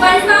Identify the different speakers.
Speaker 1: 빨리 봐.